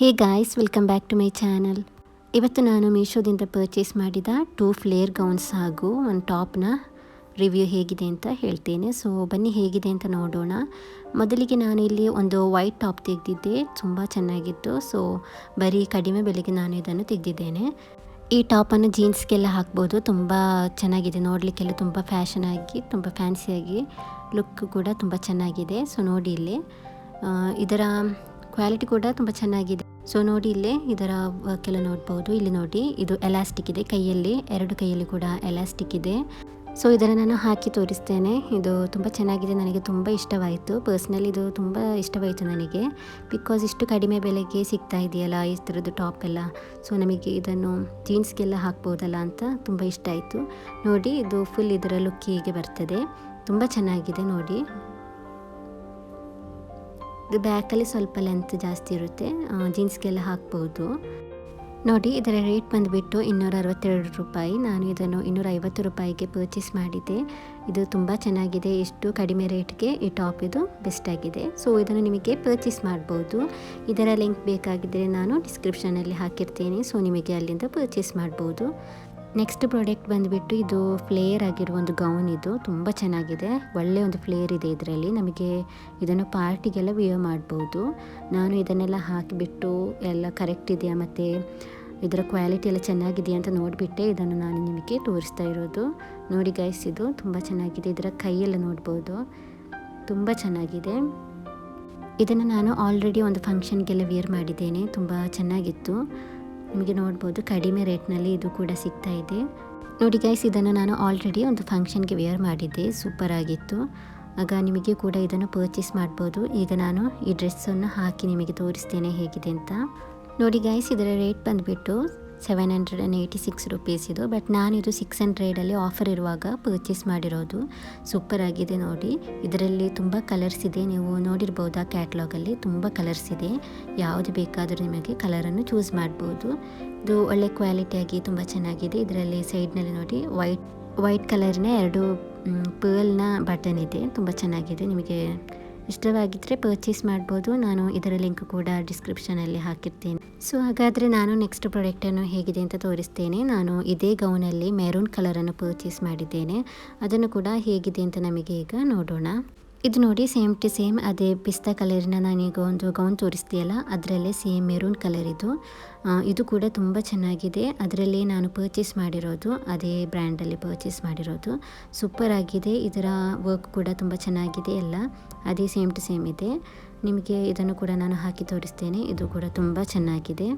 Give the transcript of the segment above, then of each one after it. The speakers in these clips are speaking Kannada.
Hey guys, welcome back to my channel. ಇವತ್ತು ನಾನು ಮೀಶೋದಿಂದ ಪರ್ಚೇಸ್ ಮಾಡಿದ ಟೂ ಫ್ಲೇರ್ ಗೌನ್ಸ್ ಹಾಗೂ ಒಂದು ಟಾಪ್ನ ರಿವ್ಯೂ ಹೇಗಿದೆ ಅಂತ ಹೇಳ್ತೇನೆ. ಸೊ ಬನ್ನಿ ಹೇಗಿದೆ ಅಂತ ನೋಡೋಣ. ಮೊದಲಿಗೆ ನಾನು ಇಲ್ಲಿ ಒಂದು ವೈಟ್ ಟಾಪ್ ತೆಗೆದಿದ್ದೆ. ತುಂಬ ಚೆನ್ನಾಗಿತ್ತು. ಸೊ ಬರೀ ಕಡಿಮೆ ಬೆಲೆಗೆ ನಾನು ಇದನ್ನು ತೆಗೆದಿದ್ದೇನೆ. ಈ ಟಾಪನ್ನು ಜೀನ್ಸ್ಗೆಲ್ಲ ಹಾಕ್ಬೋದು. ತುಂಬ ಚೆನ್ನಾಗಿದೆ. ನೋಡಲಿಕ್ಕೆಲ್ಲ ತುಂಬ ಫ್ಯಾಷನ್ ಆಗಿ, ತುಂಬ ಫ್ಯಾನ್ಸಿಯಾಗಿ ಲುಕ್ ಕೂಡ ತುಂಬ ಚೆನ್ನಾಗಿದೆ. ಸೊ ನೋಡಿ ಇಲ್ಲಿ. ಇದರ ಕ್ವಾಲಿಟಿ ಕೂಡ ತುಂಬ ಚೆನ್ನಾಗಿದೆ. ಸೊ ನೋಡಿ ಇಲ್ಲಿ ಇದರ ವರ್ಕೆಲ್ಲ ನೋಡ್ಬೋದು. ಇಲ್ಲಿ ನೋಡಿ, ಇದು ಎಲಾಸ್ಟಿಕ್ ಇದೆ. ಕೈಯಲ್ಲಿ, ಎರಡು ಕೈಯಲ್ಲಿ ಕೂಡ ಎಲಾಸ್ಟಿಕ್ ಇದೆ. ಸೊ ಇದನ್ನು ನಾನು ಹಾಕಿ ತೋರಿಸ್ತೇನೆ. ಇದು ತುಂಬ ಚೆನ್ನಾಗಿದೆ. ನನಗೆ ತುಂಬ ಇಷ್ಟವಾಯಿತು. ಪರ್ಸ್ನಲಿ ಇದು ತುಂಬ ಇಷ್ಟವಾಯಿತು ನನಗೆ. ಬಿಕಾಸ್ ಇಷ್ಟು ಕಡಿಮೆ ಬೆಲೆಗೆ ಸಿಗ್ತಾ ಇದೆಯಲ್ಲ, ಈ ಥರದ್ದು ಟಾಪ್ ಎಲ್ಲ. ಸೊ ನಮಗೆ ಇದನ್ನು ಜೀನ್ಸ್ಗೆಲ್ಲ ಹಾಕ್ಬೋದಲ್ಲ ಅಂತ ತುಂಬ ಇಷ್ಟ ಆಯಿತು. ನೋಡಿ, ಇದು ಫುಲ್ ಇದರ ಲುಕ್ ಹೀಗೆ ಬರ್ತದೆ. ತುಂಬ ಚೆನ್ನಾಗಿದೆ, ನೋಡಿ. ಇದು ಬ್ಯಾಕಲ್ಲಿ ಸ್ವಲ್ಪ ಲೆಂತ್ ಜಾಸ್ತಿ ಇರುತ್ತೆ. ಜೀನ್ಸ್ಗೆಲ್ಲ ಹಾಕ್ಬೋದು. ನೋಡಿ, ಇದರ ರೇಟ್ ಬಂದುಬಿಟ್ಟು ಇನ್ನೂರ ಅರವತ್ತೆರಡು ರೂಪಾಯಿ. ನಾನು ಇದನ್ನು ಇನ್ನೂರ ಐವತ್ತು ರೂಪಾಯಿಗೆ ಪರ್ಚೇಸ್ ಮಾಡಿದ್ದೆ ಇದು ತುಂಬ ಚೆನ್ನಾಗಿದೆ. ಎಷ್ಟು ಕಡಿಮೆ ರೇಟ್ಗೆ ಈ ಟಾಪ್ ಇದು ಬೆಸ್ಟ್ ಆಗಿದೆ. ಸೊ ಇದನ್ನು ನಿಮಗೆ ಪರ್ಚೇಸ್ ಮಾಡ್ಬೋದು. ಇದರ ಲಿಂಕ್ ಬೇಕಾಗಿದ್ದರೆ ನಾನು ಡಿಸ್ಕ್ರಿಪ್ಷನಲ್ಲಿ ಹಾಕಿರ್ತೀನಿ. ಸೊ ನಿಮಗೆ ಅಲ್ಲಿಂದ ಪರ್ಚೇಸ್ ಮಾಡ್ಬೋದು. ನೆಕ್ಸ್ಟ್ ಪ್ರಾಡಕ್ಟ್ ಬಂದುಬಿಟ್ಟು ಇದು ಫ್ಲೇಯರ್ ಆಗಿರುವ ಒಂದು ಗೌನ್ ಇದು. ತುಂಬ ಚೆನ್ನಾಗಿದೆ. ಒಳ್ಳೆಯ ಒಂದು ಫ್ಲೇಯರ್ ಇದೆ ಇದರಲ್ಲಿ. ನಮಗೆ ಇದನ್ನು ಪಾರ್ಟಿಗೆಲ್ಲ ವಿಯರ್ ಮಾಡ್ಬೋದು. ನಾನು ಇದನ್ನೆಲ್ಲ ಹಾಕಿಬಿಟ್ಟು ಎಲ್ಲ ಕರೆಕ್ಟ್ ಇದೆಯಾ ಮತ್ತು ಇದರ ಕ್ವಾಲಿಟಿ ಎಲ್ಲ ಚೆನ್ನಾಗಿದೆಯಾ ಅಂತ ನೋಡಿಬಿಟ್ಟೆ. ಇದನ್ನು ನಾನು ನಿಮಗೆ ತೋರಿಸ್ತಾ ಇರೋದು. ನೋಡಿ ಗೈಸ್ ಇದು ತುಂಬ ಚೆನ್ನಾಗಿದೆ. ಇದರ ಕೈಯೆಲ್ಲ ನೋಡ್ಬೋದು. ತುಂಬ ಚೆನ್ನಾಗಿದೆ. ಇದನ್ನು ನಾನು ಆಲ್ರೆಡಿ ಒಂದು ಫಂಕ್ಷನ್ಗೆಲ್ಲ ವಿಯರ್ ಮಾಡಿದ್ದೇನೆ. ತುಂಬ ಚೆನ್ನಾಗಿತ್ತು. ನಿಮಗೆ ನೋಡ್ಬೋದು ಕಡಿಮೆ ರೇಟ್ನಲ್ಲಿ ಇದು ಕೂಡ ಸಿಗ್ತಾ ಇದೆ. ನೋಡಿ ಗೈಸ್ ಇದನ್ನು ನಾನು ಆಲ್ರೆಡಿ ಒಂದು ಫಂಕ್ಷನ್ಗೆ ವೇರ್ ಮಾಡಿದ್ದೆ. ಸೂಪರ್ ಆಗಿತ್ತು. ಆಗ ನಿಮಗೆ ಕೂಡ ಇದನ್ನು ಪರ್ಚೇಸ್ ಮಾಡ್ಬೋದು. ಈಗ ನಾನು ಈ ಡ್ರೆಸ್ಸನ್ನು ಹಾಕಿ ನಿಮಗೆ ತೋರಿಸ್ತೇನೆ ಹೇಗಿದೆ ಅಂತ. ನೋಡಿ ಗೈಸ್ ಇದರ ರೇಟ್ ಬಂದುಬಿಟ್ಟು seven hundred and eighty six rupees ಇದು. ಬಟ್ ನಾನಿದು ಸಿಕ್ಸ್ ಹಂಡ್ರೆಡಲ್ಲಿ ಆಫರ್ ಇರುವಾಗ ಪರ್ಚೇಸ್ ಮಾಡಿರೋದು. ಸೂಪರ್ ಆಗಿದೆ ನೋಡಿ. ಇದರಲ್ಲಿ ತುಂಬ ಕಲರ್ಸ್ ಇದೆ. ನೀವು ನೋಡಿರ್ಬೋದು ಆ ಕ್ಯಾಟ್ಲಾಗಲ್ಲಿ ತುಂಬ ಕಲರ್ಸ್ ಇದೆ. ಯಾವುದು ಬೇಕಾದರೂ ನಿಮಗೆ ಕಲರನ್ನು ಚೂಸ್ ಮಾಡ್ಬೋದು. ಇದು ಒಳ್ಳೆ ಕ್ವಾಲಿಟಿಯಾಗಿ ತುಂಬ ಚೆನ್ನಾಗಿದೆ. ಇದರಲ್ಲಿ ಸೈಡ್ನಲ್ಲಿ ನೋಡಿ ವೈಟ್ ವೈಟ್ ಕಲರ್ನ ಎರಡು ಪರ್ಲ್ನ ಬಟನ್ ಇದೆ. ತುಂಬ ಚೆನ್ನಾಗಿದೆ. ನಿಮಗೆ ಇಷ್ಟವಾಗಿದ್ದರೆ ಪರ್ಚೇಸ್ ಮಾಡ್ಬೋದು. ನಾನು ಇದರ ಲಿಂಕ್ ಕೂಡ ಡಿಸ್ಕ್ರಿಪ್ಷನಲ್ಲಿ ಹಾಕಿರ್ತೇನೆ. ಸೊ ಹಾಗಾದರೆ ನಾನು ನೆಕ್ಸ್ಟ್ ಪ್ರಾಡಕ್ಟನ್ನು ಹೇಗಿದೆ ಅಂತ ತೋರಿಸ್ತೇನೆ. ನಾನು ಇದೇ ಗೌನಲ್ಲಿ ಮೆರೂನ್ ಕಲರನ್ನು ಪರ್ಚೇಸ್ ಮಾಡಿದ್ದೇನೆ. ಅದನ್ನು ಕೂಡ ಹೇಗಿದೆ ಅಂತ ನಮಗೆ ಈಗ ನೋಡೋಣ. ಇದು ನೋಡಿ ಸೇಮ್ ಟು ಸೇಮ್ ಅದೇ ಪಿಸ್ತಾ ಕಲರಿನ ನಾನೀಗ ಒಂದು ಗೌನ್ ತೋರಿಸ್ತೀಯಲ್ಲ, ಅದರಲ್ಲೇ ಸೇಮ್ ಮೆರೂನ್ ಕಲರ್ ಇದು. ಇದು ಕೂಡ ತುಂಬ ಚೆನ್ನಾಗಿದೆ. ಅದರಲ್ಲಿ ನಾನು ಪರ್ಚೇಸ್ ಮಾಡಿರೋದು, ಅದೇ ಬ್ರ್ಯಾಂಡಲ್ಲಿ ಪರ್ಚೇಸ್ ಮಾಡಿರೋದು. ಸೂಪರ್ ಆಗಿದೆ. ಇದರ ವರ್ಕ್ ಕೂಡ ತುಂಬ ಚೆನ್ನಾಗಿದೆ ಎಲ್ಲ. ಅದೇ ಸೇಮ್ ಟು ಸೇಮ್ ಇದೆ. ನಿಮಗೆ ಇದನ್ನು ಕೂಡ ನಾನು ಹಾಕಿ ತೋರಿಸ್ತೇನೆ. ಇದು ಕೂಡ ತುಂಬ ಚೆನ್ನಾಗಿದೆ.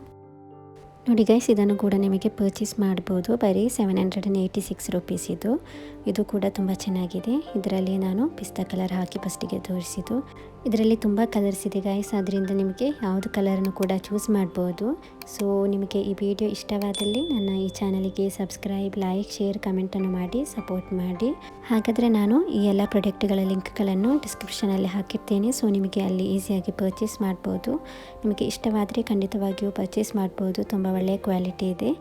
ನೋಡಿ ಗೈಸ್ ಇದನ್ನು ಕೂಡ ನಿಮಗೆ ಪರ್ಚೇಸ್ ಮಾಡ್ಬೋದು. ಬರೀ seven hundred and eighty six rupees ಇದು. ಇದು ಕೂಡ ತುಂಬ ಚೆನ್ನಾಗಿದೆ. ಇದರಲ್ಲಿ ನಾನು ಪಿಸ್ತಾ ಕಲರ್ ಹಾಕಿ ಫಸ್ಟಿಗೆ ತೋರಿಸಿದ್ದು. ಇದರಲ್ಲಿ ತುಂಬ ಕಲರ್ಸ್ ಇದೆ ಗಾಯ್ಸ್ ಅದರಿಂದ ನಿಮಗೆ ಯಾವುದು ಕಲರನ್ನು ಕೂಡ ಚೂಸ್ ಮಾಡ್ಬೋದು. ಸೊ ನಿಮಗೆ ಈ ವಿಡಿಯೋ ಇಷ್ಟವಾದಲ್ಲಿ ನನ್ನ ಈ ಚಾನಲಿಗೆ ಸಬ್ಸ್ಕ್ರೈಬ್ ಲೈಕ್ ಶೇರ್ ಕಮೆಂಟನ್ನು ಮಾಡಿ ಸಪೋರ್ಟ್ ಮಾಡಿ. ಹಾಗಾದರೆ ನಾನು ಈ ಎಲ್ಲ ಪ್ರಾಡಕ್ಟ್ಗಳ ಲಿಂಕ್ಗಳನ್ನು ಡಿಸ್ಕ್ರಿಪ್ಷನಲ್ಲಿ ಹಾಕಿರ್ತೇನೆ. ಸೊ ನಿಮಗೆ ಅಲ್ಲಿ ಈಸಿಯಾಗಿ ಪರ್ಚೇಸ್ ಮಾಡ್ಬೋದು. ನಿಮಗೆ ಇಷ್ಟವಾದರೆ ಖಂಡಿತವಾಗಿಯೂ ಪರ್ಚೇಸ್ ಮಾಡ್ಬೋದು. ತುಂಬ ಒಳ್ಳೆಯ ಕ್ವಾಲಿಟಿ ಇದೆ.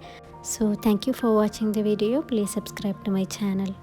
So thank you for watching the video please subscribe to my channel